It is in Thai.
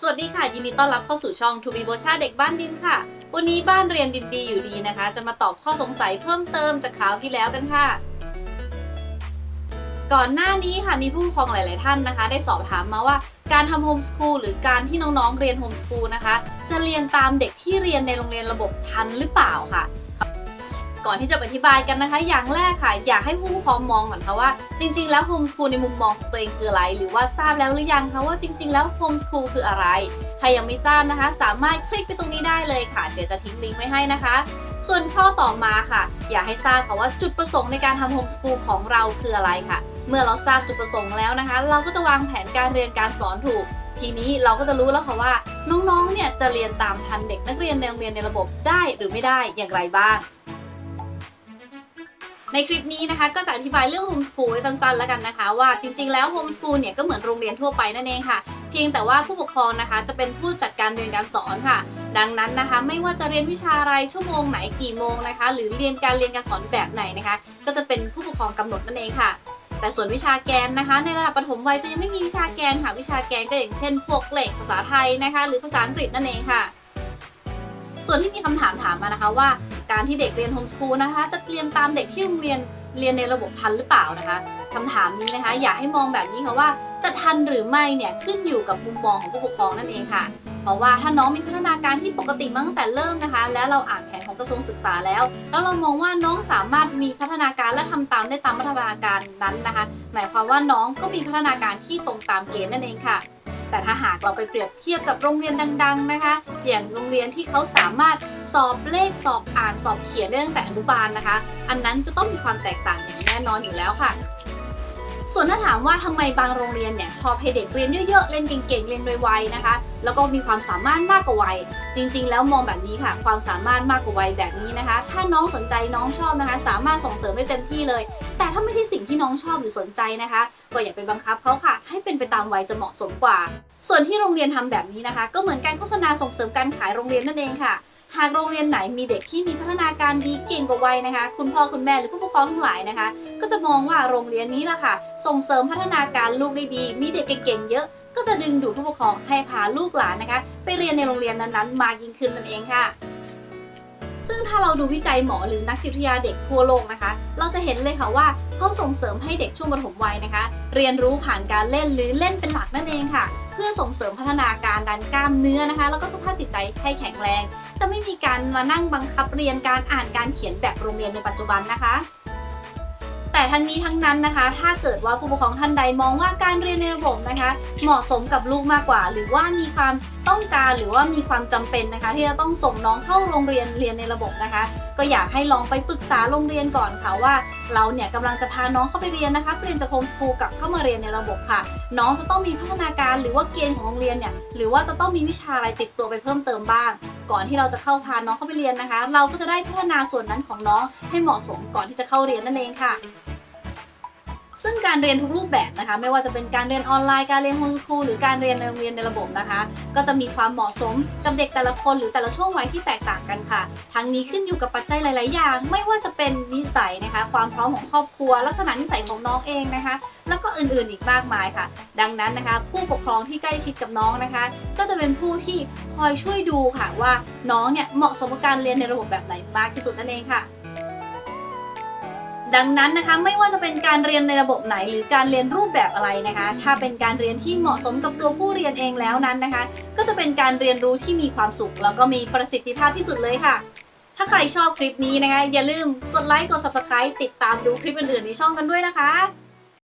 สวัสดีค่ะ ยินดีต้อนรับเข้าสู่ช่องทูบีโบชาเด็กบ้านดินค่ะ วันนี้บ้านเรียนดินดีอยู่ดีนะคะ จะมาตอบข้อสงสัยเพิ่มเติมจากคราวที่แล้วกันค่ะ ก่อนหน้านี้ค่ะมีผู้ปกครองหลาย ๆ ท่านนะคะ ได้สอบถามมาว่าการทำโฮมส o ูลหรือการที่น้อง ๆ เรียนโฮมส o ูลนะคะ จะเรียนตามเด็กที่เรียนในโรงเรียนระบบทันหรือเปล่าค่ะ ก่อนที่จะอธิบายกันนะคะ อย่างแรกค่ะ อยากให้ผู้ปกครองมองก่อนค่ะว่า จริง ๆ แล้วโฮมส o ูลในมุมมองของตัวเองคืออะไร หรือว่าทราบแล้วหรือยังคะว่าจริง ๆ แล้วโฮมส o ูลคืออะไร ถ้ายังไม่ทราบนะคะ สามารถคลิกไปตรงนี้ได้เลยค่ะ เดี๋ยวจะทิ้งลิงก์ไว้ให้นะคะ ส่วนข้อต่อมาค่ะ อยากให้ทราบค่ะว่าจุดประสงค์ในการทำโฮมส o ูลของเราคืออะไรค่ะ เมื่อเราทราบจุดประสงค์แล้วนะคะ เราก็จะวางแผนการเรียนการสอนถูกทีนี้เราก็จะรู้แล้วค่ะว่าน้องๆ เนี่ยจะเรียนตามทันเด็กนักเรียนในโรงเรียนในระบบได้หรือไม่ได้อย่างไรบ้าง ในคลิปนี้นะคะก็จะอธิบายเรื่องโฮมส o ูลสั้นๆแล้วกันนะคะ ว่าจริงๆแล้วโฮมส o ูลเนี่ยก็เหมือนโรงเรียนทั่วไปนั่นเองค่ะ เพียงแต่ว่าผู้ปกครองนะคะจะเป็นผู้จัดการเรียนการสอนค่ะ ดังนั้นนะคะ ไม่ว่าจะเรียนวิชาอะไรชั่วโมงไหนกี่โมงนะคะ หรือเรียนการเรียนการสอนแบบไหนนะคะ ก็จะเป็นผู้ปกครองกำหนดนั่นเองค่ะแต่ส่วนวิชาแกนนะคะ ในระดับประถมวัยจะยังไม่มีวิชาแกนค่ะ วิชาแกนก็อย่างเช่นพวกเลขภาษาไทยนะคะ หรือภาษาอังกฤษนั่นเองค่ะ ส่วนที่มีคำถามถามมานะคะว่า การที่เด็กเรียนโฮมส o ูลนะคะ จะเรียนตามเด็กที่โรงเรียนเรียนในระบบทันหรือเปล่านะคะคำถามนี้นะคะ อยากให้มองแบบนี้ค่ะว่า จะทันหรือไม่เนี่ยขึ้นอยู่กับมุมมองของผู้ปกครองนั่นเองค่ะ เพราะว่าถ้าน้องมีพัฒนาการที่ปกติมาตั้งแต่เริ่มนะคะ แล้วเราอ่านแผนของกระทรวงศึกษาแล้ว แล้วเรามองว่าน้องสามารถมีพัฒนาการและทำตามได้ตามพัฒนาการนั้นนะคะ หมายความว่าน้องก็มีพัฒนาการที่ตรงตามเกณฑ์นั่นเองค่ะ แต่ถ้าหากเราไปเปรียบเทียบกับโรงเรียนดัง ๆนะคะ อย่างโรงเรียนที่เขาสามารถสอบเลขสอบอ่านสอบเขียนได้ตั้งแต่อนุบาลนะคะ อันนั้นจะต้องมีความแตกต่างอย่างแน่นอนอยู่แล้วค่ะ ส่วนถ้าถามว่าทำไมบางโรงเรียนเนี่ยชอบให้เด็กเรียนเยอะๆ เล่นเก่งๆ เรียนไวๆนะคะ แล้วก็มีความสามารถมากกว่าวัย จริง ๆ แล้วมองแบบนี้ค่ะ ความสามารถมากกว่าวัยแบบนี้นะคะ ถ้าน้องสนใจน้องชอบนะคะ สามารถส่งเสริมได้เต็มที่เลย แต่ถ้าไม่ใช่สิ่งที่น้องชอบหรือสนใจนะคะ ก็อย่าไปบังคับเขาค่ะ ให้เป็นไปตามวัยจะเหมาะสมกว่า ส่วนที่โรงเรียนทำแบบนี้นะคะ ก็เหมือนการโฆษณาส่งเสริมการขายโรงเรียนนั่นเองค่ะ หากโรงเรียนไหนมีเด็กที่มีพัฒนาการดีเก่งกว่าวัยนะคะ คุณพ่อคุณแม่หรือผู้ปกครองทั้งหลายนะคะ ก็จะมองว่าโรงเรียนนี้ล่ะค่ะ ส่งเสริมพัฒนาการลูกได้ดี มีเด็กเก่งๆเยอะ ก็จะดึงดูดผู้ปกครองให้พาลูกหลานนะคะ ไปเรียนในโรงเรียนนั้นๆ มากยิ่งขึ้นนั่นเองค่ะซึ่งถ้าเราดูวิจัยหมอหรือนักจิตวิทยาเด็กทั่วโลกนะคะ เราจะเห็นเลยค่ะว่าเขาส่งเสริมให้เด็กช่วงปฐมวัยนะคะ เรียนรู้ผ่านการเล่นหรือเล่นเป็นหลักนั่นเองค่ะ พื่อส่งเสริมพัฒนาการด้านกล้ามเนื้อนะคะ แล้วก็สภาพจิตใจให้แข็งแรง จะไม่มีการมานั่งบังคับเรียนการอ่านการเขียนแบบโรงเรียนในปัจจุบันนะคะ แต่ทั้งนี้ทั้งนั้นนะคะ ถ้าเกิดว่าผู้ปกครองท่านใดมองว่าการเรียนในระบบนะคะ เหมาะสมกับลูกมากกว่า หรือว่ามีความต้องการหรือว่ามีความจำเป็นนะคะ ที่จะต้องส่งน้องเข้าโรงเรียนเรียนในระบบนะคะ ก็อยากให้ลองไปปรึกษาโรงเรียนก่อนค่ะว่า เราเนี่ยกำลังจะพาน้องเข้าไปเรียนนะคะเปลี่ยนจากโฮมสคูลกลับเข้ามาเรียนในระบบค่ะ น้องจะต้องมีพัฒนาการหรือว่าเกณฑ์ของโรงเรียนเนี่ยหรือว่าจะต้องมีวิชาอะไรติดตัวไปเพิ่มเติมบ้าง ก่อนที่เราจะเข้าพาน้องเข้าไปเรียนนะคะ เราก็จะได้พัฒนาส่วนนั้นของน้องให้เหมาะสมก่อนที่จะเข้าเรียนนั่นเองค่ะ ซึ่งการเรียนทุกรูปแบบนะคะ ไม่ว่าจะเป็นการเรียนออนไลน์การเรียนโฮมสคูลหรือการเรียนในโรงเรียนในระบบนะคะ ก็จะมีความเหมาะสมกับเด็กแต่ละคนหรือแต่ละช่วงวัยที่แตกต่างกันค่ะ ทั้งนี้ขึ้นอยู่กับปัจจัยหลาย ๆ อย่าง ไม่ว่าจะเป็นนิสัยนะคะ ความพร้อมของครอบครัว ลักษณะนิสัยของน้องเองนะคะ แล้วก็อื่น ๆ อีกมากมายค่ะ ดังนั้นนะคะ ผู้ปกครองที่ใกล้ชิดกับน้องนะคะ ก็จะเป็นผู้ที่คอยช่วยดูค่ะว่าน้องเนี่ยเหมาะสมกับการเรียนในระบบแบบไหนมากที่สุดนั่นเองค่ะ ดังนั้นนะคะไม่ว่าจะเป็นการเรียนในระบบไหน หรือการเรียนรูปแบบอะไรนะคะ ถ้าเป็นการเรียนที่เหมาะสมกับตัวผู้เรียนเองแล้วนั้นนะคะ ก็จะเป็นการเรียนรู้ที่มีความสุข แล้วก็มีประสิทธิภาพที่สุดเลยค่ะ ถ้าใครชอบคลิปนี้นะคะอย่าลืมกดไลค์กด subscribe ติดตามดูคลิปอื่นๆในช่องกันด้วยนะคะ